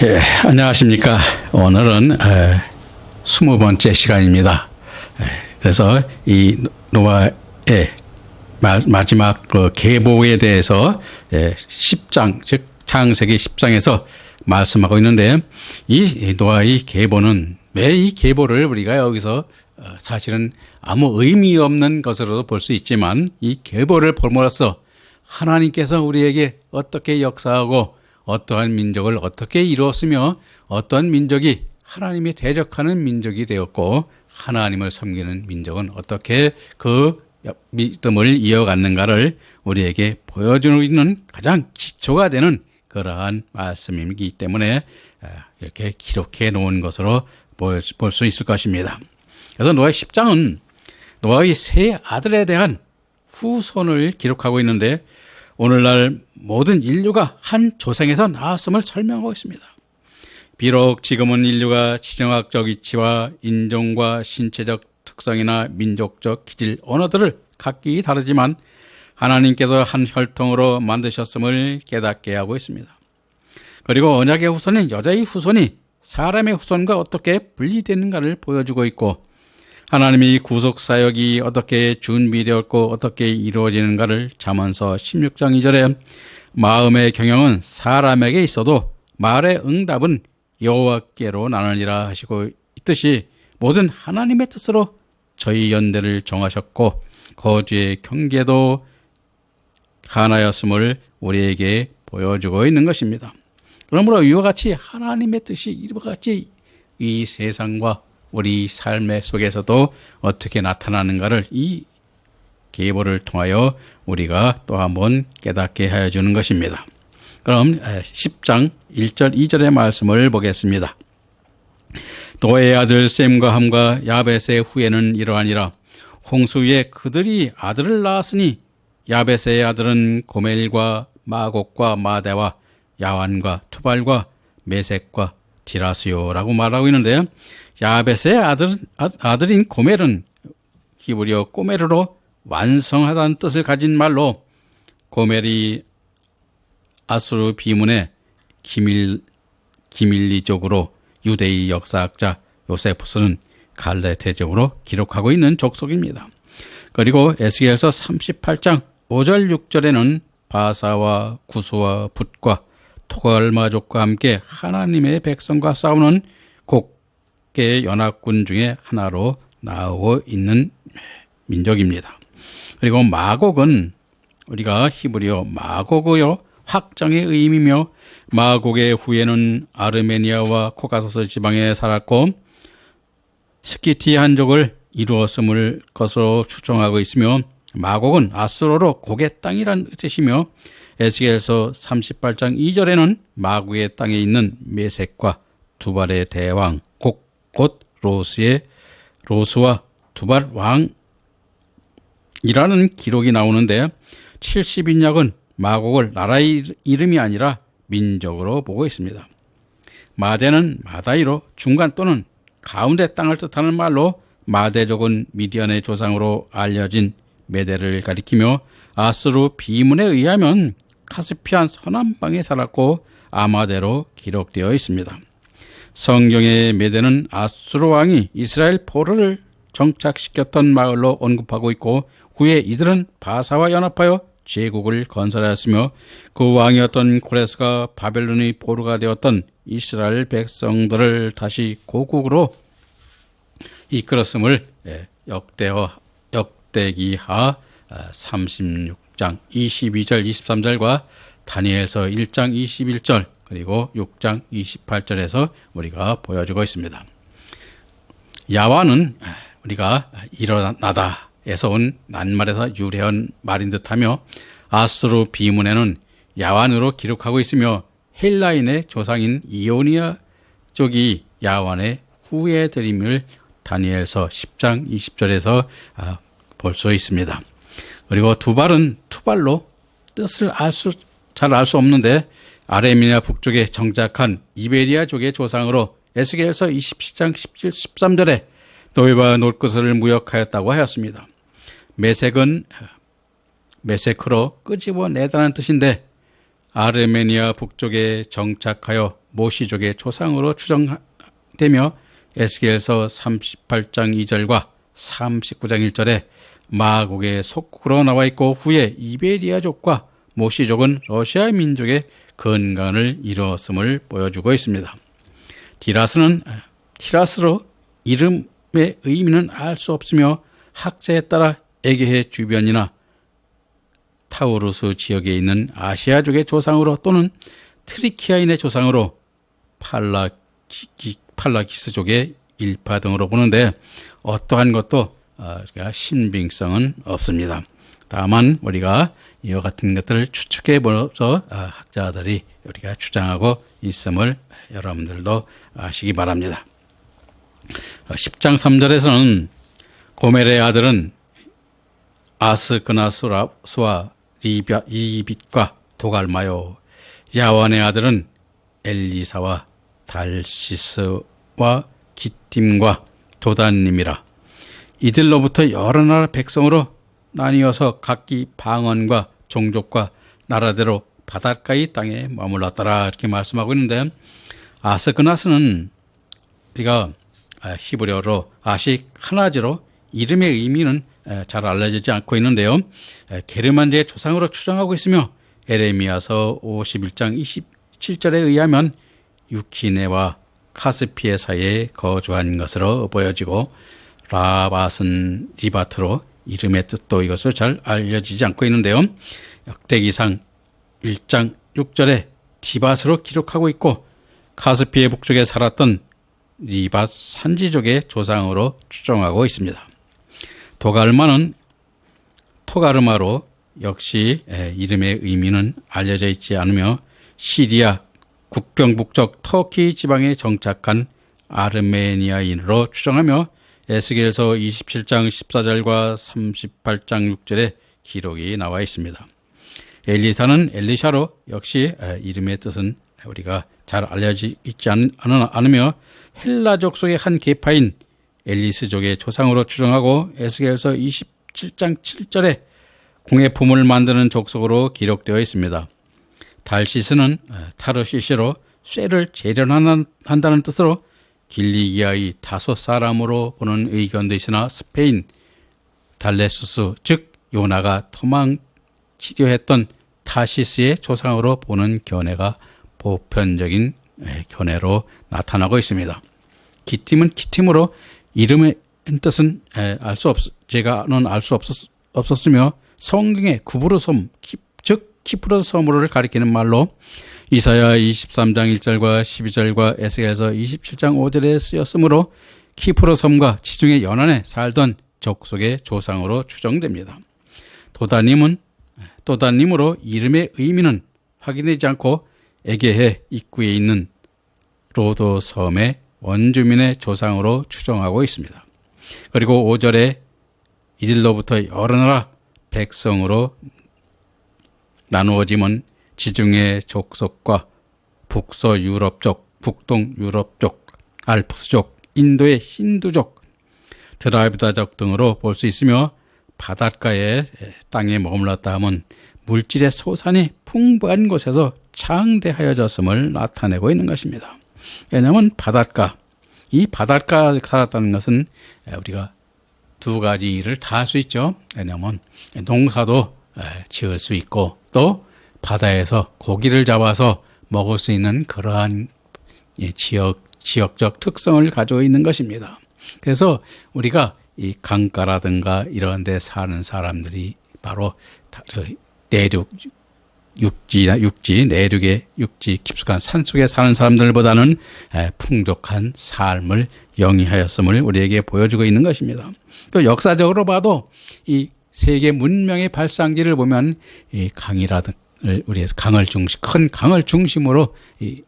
예, 안녕하십니까. 오늘은 스무 번째 시간입니다. 에, 그래서 이 노아의 마, 마지막 그 계보에 대해서 예, 10장, 즉 창세기 10장에서 말씀하고 있는데 이 노아의 계보는 왜 이 계보를 우리가 여기서 어, 사실은 아무 의미 없는 것으로도 볼 수 있지만 이 계보를 볼므로써 하나님께서 우리에게 어떻게 역사하고 어떠한 민족을 어떻게 이루었으며 어떤 민족이 하나님이 대적하는 민족이 되었고 하나님을 섬기는 민족은 어떻게 그 믿음을 이어갔는가를 우리에게 보여주는 가장 기초가 되는 그러한 말씀이기 때문에 아, 이렇게 기록해 놓은 것으로 볼 수 있을 것입니다. 그래서 노아의 10장은 노아의 세 아들에 대한 후손을 기록하고 있는데 오늘날 모든 인류가 한 조상에서 나왔음을 설명하고 있습니다. 비록 지금은 인류가 지정학적 이치와 인종과 신체적 특성이나 민족적 기질, 언어들을 각기 다르지만 하나님께서 한 혈통으로 만드셨음을 깨닫게 하고 있습니다. 그리고 언약의 후손인 여자의 후손이 사람의 후손과 어떻게 분리되는가를 보여주고 있고 하나님이 구속 사역이 어떻게 준비되었고 어떻게 이루어지는가를 잠언서 16장 2절에 마음의 경영은 사람에게 있어도 말의 응답은 여호와께로 나누니라 하시고 있듯이 모든 하나님의 뜻으로 저희 연대를 정하셨고 거주의 경계도 하나였음을 우리에게 보여주고 있는 것입니다. 그러므로 이와 같이 하나님의 뜻이 이와 같이 이 세상과 우리 삶의 속에서도 어떻게 나타나는가를 이 계보를 통하여 우리가 또 한번 깨닫게 하여 주는 것입니다. 그럼 10장 1절 2절의 말씀을 보겠습니다. 도의 아들 셈과 함과 야벳의 후에는 이러하니라 홍수 위에 그들이 아들을 낳았으니 야벳의 아들은 고멜과 마곡과 마대와 야완과 투발과 메색과 디라스요라고 말하고 있는데 야벳의 아들, 아들인 고멜은 히브리어 꼬메르로 완성하다는 뜻을 가진 말로 고멜이 아수르 비문의 기밀, 기밀리적으로 유대의 역사학자 요세푸스는 갈레 대적으로 기록하고 있는 족속입니다. 그리고 에스겔서 38장 5절 6절에는 바사와 구수와 붓과 토갈마족과 함께 하나님의 백성과 싸우는 곡계 연합군 중에 하나로 나오고 있는 민족입니다. 그리고 마곡은 우리가 히브리어 마곡의 확장의 의미며 마곡의 후에는 아르메니아와 코카소스 지방에 살았고 스키티 한족을 이루었음을 것으로 추정하고 있으며 마곡은 아스로로 고개 땅이란 뜻이며 에스겔서 38장 2절에는 마구의 땅에 있는 메색과 두발의 대왕 곧 로스의 로스와 두발 왕이라는 기록이 나오는데 70인약은 마곡을 나라의 이름이 아니라 민족으로 보고 있습니다. 마대는 마다이로 중간 또는 가운데 땅을 뜻하는 말로 마대족은 미디안의 조상으로 알려진 메대를 가리키며 아스루 비문에 의하면 카스피안 서남방에 살았고 아마대로 기록되어 있습니다. 성경의 메대는 아수르 왕이 이스라엘 포로를 정착시켰던 마을로 언급하고 있고 후에 이들은 바사와 연합하여 제국을 건설하였으며 그 왕이었던 코레스가 바벨론의 포로가 되었던 이스라엘 백성들을 다시 고국으로 이끌었음을 예, 역대어 역대기하 36장 22절 23절과 다니엘서 1장 21절 그리고 6장 28절에서 우리가 보여주고 있습니다. 야와는 우리가 일어나다에서 온 낱말에서 유래한 말인 듯하며 아스루 비문에는 야완으로 기록하고 있으며 헬라인의 조상인 이오니아 쪽이 야완의 후예드림을 다니엘서 10장 20절에서 아, 볼수 있습니다. 그리고 두발은 투발로 뜻을 알 수, 잘 알 수 없는데 아레미아 북쪽에 정착한 이베리아족의 조상으로 에스겔서 27장 17, 13절에 노예와 놀것을 무역하였다고 하였습니다. 메색은 메세크로 끄집어내다는 뜻인데 아르메니아 북쪽에 정착하여 모시족의 조상으로 추정되며 에스겔서 38장 2절과 39장 1절에 마곡의 속국으로 나와 있고 후에 이베리아족과 모시족은 러시아 민족의 건강을 이루었음을 보여주고 있습니다. 디라스는 티라스로 이름의 의미는 알 수 없으며 학자에 따라 에게해 주변이나 타우루스 지역에 있는 아시아족의 조상으로 또는 트리키아인의 조상으로 팔라기, 팔라기스족의 일파 등으로 보는데 어떠한 것도 어, 신빙성은 없습니다. 다만 우리가 이와 같은 것들을 추측해 보면서 어, 학자들이 우리가 주장하고 있음을 여러분들도 아시기 바랍니다. 10장 어, 3절에서는 고멜의 아들은 아스그나스와 이빗과 도갈마요 야완의 아들은 엘리사와 달시스와 기팀과 도단님이라 이들로부터 여러 나라 백성으로 나뉘어서 각기 방언과 종족과 나라대로 바닷가의 땅에 머물렀더라 이렇게 말씀하고 있는데 아스그나스는 우리가 히브리어로 아식 하나지로 이름의 의미는 잘 알려지지 않고 있는데요. 게르만제의 조상으로 추정하고 있으며 에레미야서 51장 27절에 의하면 유키네와 카스피에 사이에 거주한 것으로 보여지고 라바슨 리바트로 이름의 뜻도 이것을 잘 알려지지 않고 있는데요. 역대기상 1장 6절에 디바스로 기록하고 있고 카스피의 북쪽에 살았던 리바 산지족의 조상으로 추정하고 있습니다. 도가르마는 토가르마로 역시 이름의 의미는 알려져 있지 않으며 시리아 국경 북쪽 터키 지방에 정착한 아르메니아인으로 추정하며 에스겔서 27장 14절과 38장 6절에 기록이 나와 있습니다. 엘리사는 엘리샤로 역시 이름의 뜻은 우리가 잘 알려져 있지 않으며 헬라족 속의 한 계파인 엘리스족의 조상으로 추정하고 에스겔서 27장 7절에 공예품을 만드는 족속으로 기록되어 있습니다. 달시스는 타르시시로 쇠를 재련한다는 뜻으로 길리기아의 다섯 사람으로 보는 의견도 있으나 스페인 달레수스 즉 요나가 토망 치료했던 타시스의 조상으로 보는 견해가 보편적인 견해로 나타나고 있습니다. 기팀은 기팀으로 이름의 뜻은 알 수 없, 제가는 알 수 없었, 없었으며 성경의 구브르 섬, 즉 키프로스 섬으로를 가리키는 말로 이사야 23장 1절과 12절과 에스겔서 27장 5절에 쓰였으므로 키프로 섬과 지중해 연안에 살던 족속의 조상으로 추정됩니다. 도다님은 도다님으로 이름의 의미는 확인되지 않고 에게해 입구에 있는 로도 섬의 원주민의 조상으로 추정하고 있습니다. 그리고 5절에 이들로부터 여러 나라 백성으로 나누어짐은 지중해 족속과 북서 유럽족, 북동 유럽족, 알프스족, 인도의 힌두족, 드라비다족 등으로 볼 수 있으며 바닷가의 땅에 머물렀다 하면 물질의 소산이 풍부한 곳에서 창대하여졌음을 나타내고 있는 것입니다. 왜냐하면 바닷가, 이 바닷가에 살았다는 것은 우리가 두 가지 일을 다 할 수 있죠. 왜냐하면 농사도 지을 수 있고 또 바다에서 고기를 잡아서 먹을 수 있는 그러한 지역, 지역적 특성을 가지고 있는 것입니다. 그래서 우리가 이 강가라든가 이런 데 사는 사람들이 바로 내륙, 육지나 육지, 내륙의 육지 깊숙한 산 속에 사는 사람들보다는 풍족한 삶을 영위하였음을 우리에게 보여주고 있는 것입니다. 또 역사적으로 봐도 이 세계 문명의 발상지를 보면 이 강이라든 우리 강을 중심 큰 강을 중심으로 이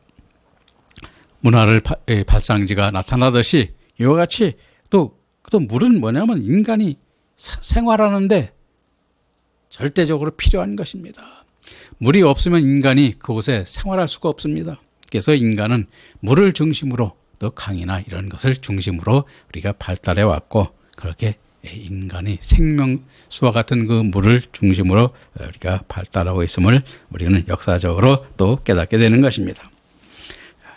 문화를 바, 발상지가 나타나듯이 이와 같이 또또 물은 뭐냐면 인간이 사, 생활하는데 절대적으로 필요한 것입니다. 물이 없으면 인간이 그곳에 생활할 수가 없습니다. 그래서 인간은 물을 중심으로 또 강이나 이런 것을 중심으로 우리가 발달해 왔고 그렇게 인간이 생명수와 같은 그 물을 중심으로 우리가 발달하고 있음을 우리는 역사적으로 또 깨닫게 되는 것입니다.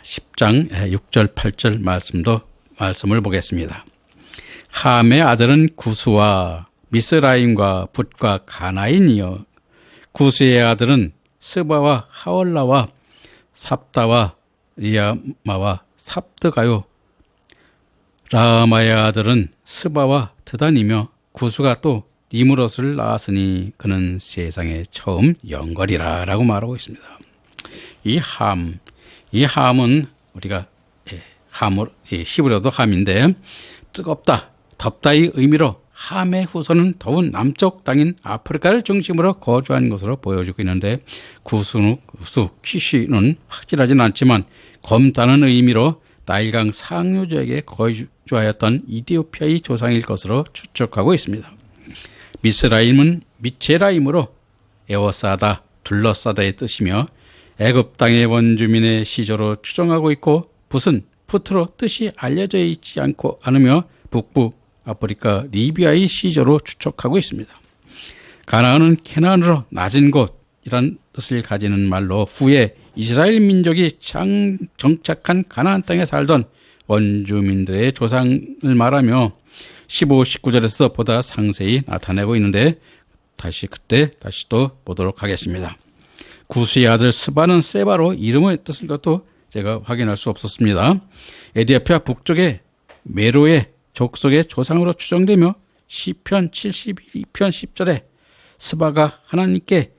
10장 6절 8절 말씀도 말씀을 보겠습니다. 함의 아들은 구수와 미스라임과 붓과 가나인이요 구수의 아들은 스바와 하월라와 삽다와 리아마와 삽드가요 라마의 아들은 스바와 드단이며 구수가 또 니무롯을 낳았으니 그는 세상에 처음 영걸이라 라고 말하고 있습니다. 이 함, 이 함은 우리가 예, 함을 히브리어도 함인데 뜨겁다, 덥다의 의미로 함의 후손은 더운 남쪽 땅인 아프리카를 중심으로 거주한 것으로 보여지고 있는데 구수, 구수, 키시는 확실하진 않지만 검다는 의미로 나일강 상류 지역에 거주 하였던 이디오피아의 조상일 것으로 추측하고 있습니다. 미스라임은 미체라임으로 에워싸다, 둘러싸다의 뜻이며 애굽 땅의 원주민의 시조로 추정하고 있고 붓은 푸트로 뜻이 알려져 있지 않고 않으며 북부 아프리카 리비아의 시조로 추측하고 있습니다. 가나안은 캐나안으로 낮은 곳이란 뜻을 가지는 말로 후에 이스라엘 민족이 장, 정착한 가나안 땅에 살던 원주민들의 조상을 말하며 15, 19절에서 보다 상세히 나타내고 있는데 다시 그때 다시 또 보도록 하겠습니다. 구수의 아들 스바는 세바로 이름을 뜻을 것도 제가 확인할 수 없었습니다. 에디오피아 북쪽의 메로의 족속의 조상으로 추정되며 시편 72편 10절에 스바가 하나님께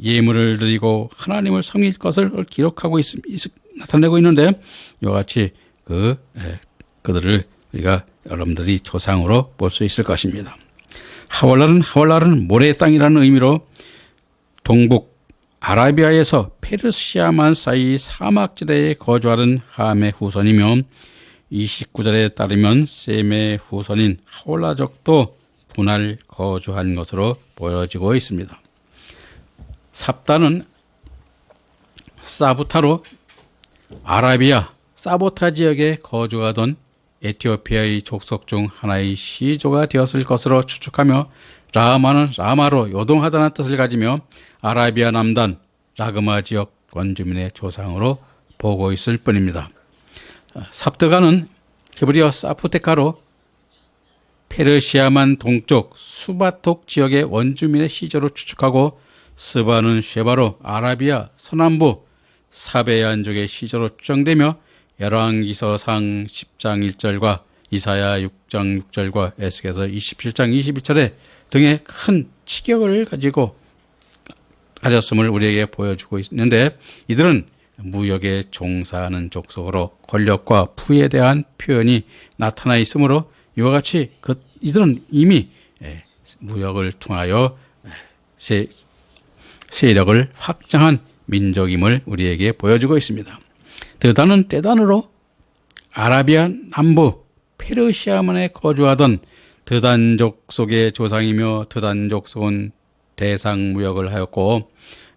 예물을 드리고 하나님을 섬길 것을 기록하고 있, 나타내고 있는데 이와 같이 그 에, 그들을 우리가 여러분들이 조상으로 볼 수 있을 것입니다. 하월라는 하월라는 모래의 땅이라는 의미로 동북 아라비아에서 페르시아만 사이 사막지대에 거주하던 함의 후손이며 29절에 따르면 셈의 후손인 하올라족도 분할 거주한 것으로 보여지고 있습니다. 삽다는 사부타로 아라비아 사보타 지역에 거주하던 에티오피아의 족속 중 하나의 시조가 되었을 것으로 추측하며 라마는 라마로 요동하다는 뜻을 가지며 아라비아 남단 라그마 지역 원주민의 조상으로 보고 있을 뿐입니다. 삽드가는 히브리어 사푸테카로 페르시아만 동쪽 수바톡 지역의 원주민의 시조로 추측하고 스바는 쉐바로 아라비아 서남부 사베안족의 시조로 추정되며 열왕기서상 10장 1절과 이사야 6장 6절과 에스겔서 27장 22절에 등의 큰 치격을 가지고 가졌음을 우리에게 보여주고 있는데 이들은 무역에 종사하는 족속으로 권력과 부에 대한 표현이 나타나 있으므로 이와 같이 그 이들은 이미 예, 무역을 통하여 예, 세, 세력을 확장한 민족임을 우리에게 보여주고 있습니다. 드단은 때단으로 아라비아 남부 페르시아만에 거주하던 드단족 속의 조상이며 드단족 속은 대상 무역을 하였고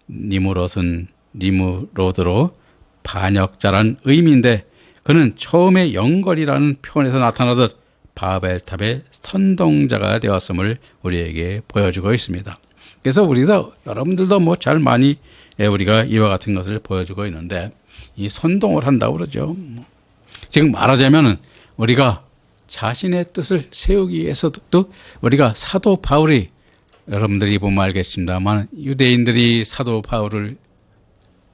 니무롯은 니무로드로 반역자란 의미인데 그는 처음에 영걸이라는 표현에서 나타나듯 바벨탑의 선동자가 되었음을 우리에게 보여주고 있습니다. 그래서 우리도 여러분들도 뭐 잘 많이 우리가 이와 같은 것을 보여주고 있는데 이 선동을 한다고 그러죠. 지금 말하자면은 우리가 자신의 뜻을 세우기 위해서도 우리가 사도 바울이 여러분들이 보면 알겠습니다만 유대인들이 사도 바울을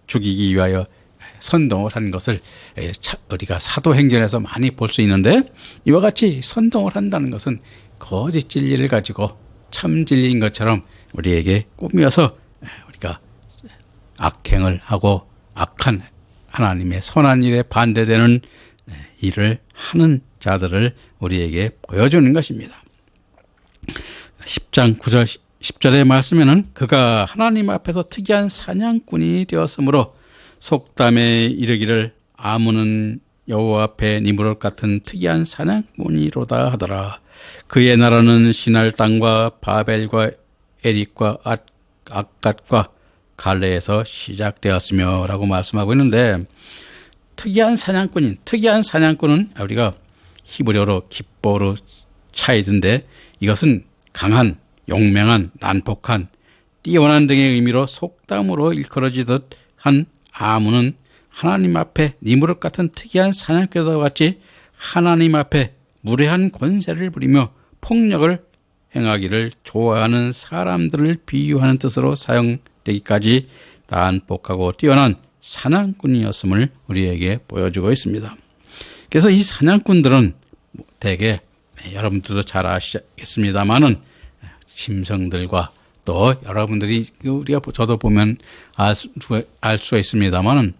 죽이기 위하여 선동을 한 것을 우리가 사도행전에서 많이 볼 수 있는데 이와 같이 선동을 한다는 것은 거짓 진리를 가지고 참 진리인 것처럼 우리에게 꾸며서 우리가 악행을 하고 악한 하나님의 선한 일에 반대되는 일을 하는 자들을 우리에게 보여주는 것입니다. 10장 9절 10절의 말씀에는 그가 하나님 앞에서 특이한 사냥꾼이 되었으므로 속담에 이르기를 아무는 여호와 앞에 니무롯 같은 특이한 사냥꾼이로다 하더라. 그의 나라는 신할 땅과 바벨과 에릭과 악갓과 갈레에서 시작되었으며 라고 말씀하고 있는데 특이한 사냥꾼인 특이한 사냥꾼은 우리가 히브리어로 기뻐로 차이든데 이것은 강한 용맹한 난폭한 뛰어난 등의 의미로 속담으로 일컬어지듯 한 아무는 하나님 앞에 니무릇 같은 특이한 사냥개와 같이 하나님 앞에 무례한 권세를 부리며 폭력을 행하기를 좋아하는 사람들을 비유하는 뜻으로 사용 되기까지 난폭하고 뛰어난 사냥꾼이었음을 우리에게 보여주고 있습니다. 그래서 이 사냥꾼들은 대개 네, 여러분들도 잘 아시겠습니다만은 짐승들과 또 여러분들이 우리가 저도 보면 알, 수, 있습니다만은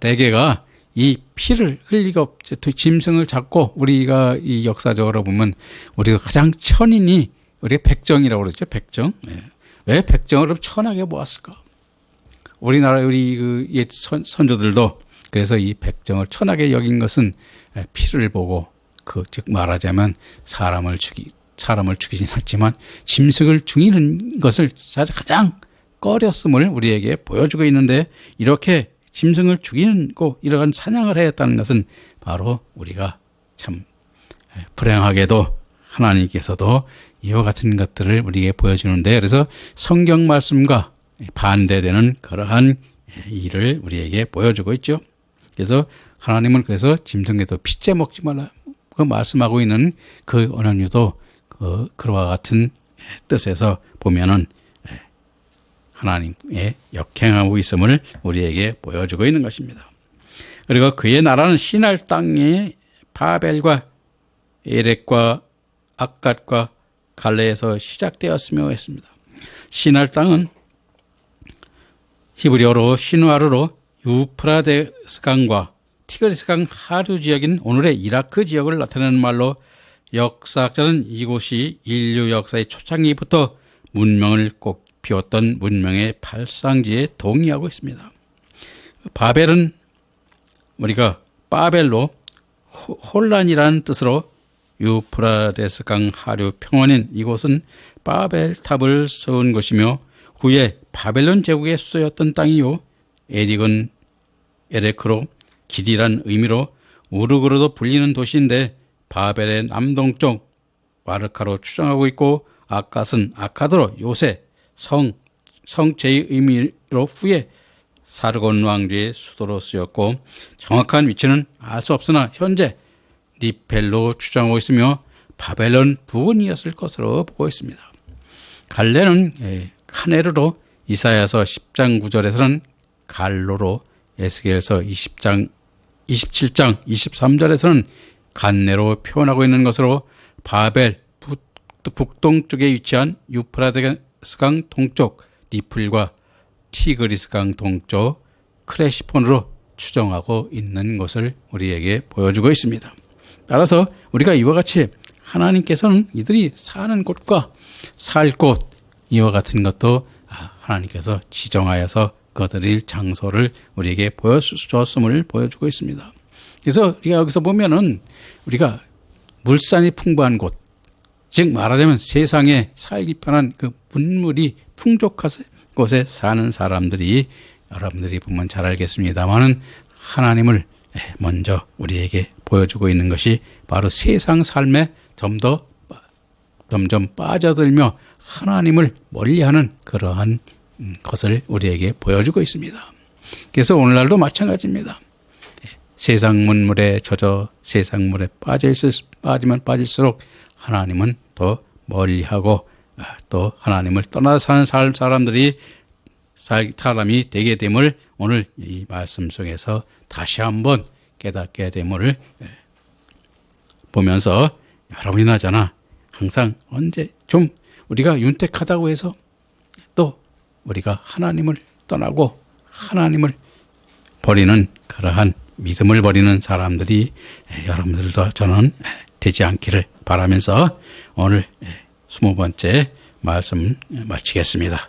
대개가 이 피를 흘리고 짐승을 잡고 우리가 이 역사적으로 보면 우리가 가장 천인이 우리가 백정이라고 그러죠 백정 네. 왜 백정을 천하게 모았을까? 우리나라 우리 그 옛 선조들도 그래서 이 백정을 천하게 여긴 것은 피를 보고 그 즉 말하자면 사람을 죽이 사람을 죽이진 않지만 짐승을 죽이는 것을 가장 꺼렸음을 우리에게 보여주고 있는데 이렇게 짐승을 죽이고 이러한 사냥을 하였다는 것은 바로 우리가 참 불행하게도 하나님께서도 이와 같은 것들을 우리에게 보여주는데 그래서 성경 말씀과 반대되는 그러한 일을 우리에게 보여주고 있죠. 그래서 하나님은 그래서 짐승에도 피째 먹지 말라 그 말씀하고 있는 그 언어류도 그 그와 같은 뜻에서 보면은 하나님의 역행하고 있음을 우리에게 보여주고 있는 것입니다. 그리고 그의 나라는 신할 땅의 바벨과 에렉과 악갓과 갈레에서 시작되었으며 했습니다. 신할 땅은 히브리어로 시누아르로 유프라데스 강과 티그리스 강 하류 지역인 오늘의 이라크 지역을 나타내는 말로 역사학자는 이곳이 인류 역사의 초창기부터 문명을 꼭 피웠던 문명의 발상지에 동의하고 있습니다. 바벨은 우리가 바벨로 혼란이라는 뜻으로 유프라데스 강 하류 평원인 이곳은 바벨탑을 세운 것이며 후에 바벨론 제국의 수도였던 땅이요. 에릭은 에레크로 길이란 의미로 우르그로도 불리는 도시인데 바벨의 남동쪽 와르카로 추정하고 있고 아갓은 아카드로 요새 성 성체의 의미로 후에 사르곤 왕조의 수도로 쓰였고 정확한 위치는 알 수 없으나 현재 니펠로 추정하고 있으며 바벨론 부근이었을 것으로 보고 있습니다. 갈레는 예, 카네르로 이사야서 10장 9절에서는 갈로로 에스겔서 20장 27장 23절에서는 간내로 표현하고 있는 것으로 바벨 북동쪽에 위치한 유프라데스 강 동쪽 니플과 티그리스 강 동쪽 크레시폰으로 추정하고 있는 것을 우리에게 보여주고 있습니다. 따라서 우리가 이와 같이 하나님께서는 이들이 사는 곳과 살 곳 이와 같은 것도 아, 하나님께서 지정하여서 그들의 장소를 우리에게 보여주었음을 보여주고 있습니다. 그래서 우리가 여기서 보면은 우리가 물산이 풍부한 곳, 즉 말하자면 세상에 살기 편한 그 문물이 풍족한 곳에 사는 사람들이 여러분들이 보면 잘 알겠습니다만은 하나님을 먼저 우리에게 보여주고 있는 것이 바로 세상 삶에 좀 더 점점 빠져들며 하나님을 멀리하는 그러한 것을 우리에게 보여주고 있습니다. 그래서 오늘날도 마찬가지입니다. 세상 문물에 젖어 세상 물에 빠져 있을 빠지면 빠질수록 하나님은 더 멀리하고 아, 또 하나님을 떠나 사는 사람들이 사람이 되게 됨을 오늘 이 말씀 속에서 다시 한번 깨닫게 됨을 예, 보면서 여러분이 나잖아. 항상 언제 좀 우리가 윤택하다고 해서 또 우리가 하나님을 떠나고 하나님을 버리는 그러한 믿음을 버리는 사람들이 예, 여러분들도 저는 예, 되지 않기를 바라면서 오늘 스무 번째 말씀 마치겠습니다.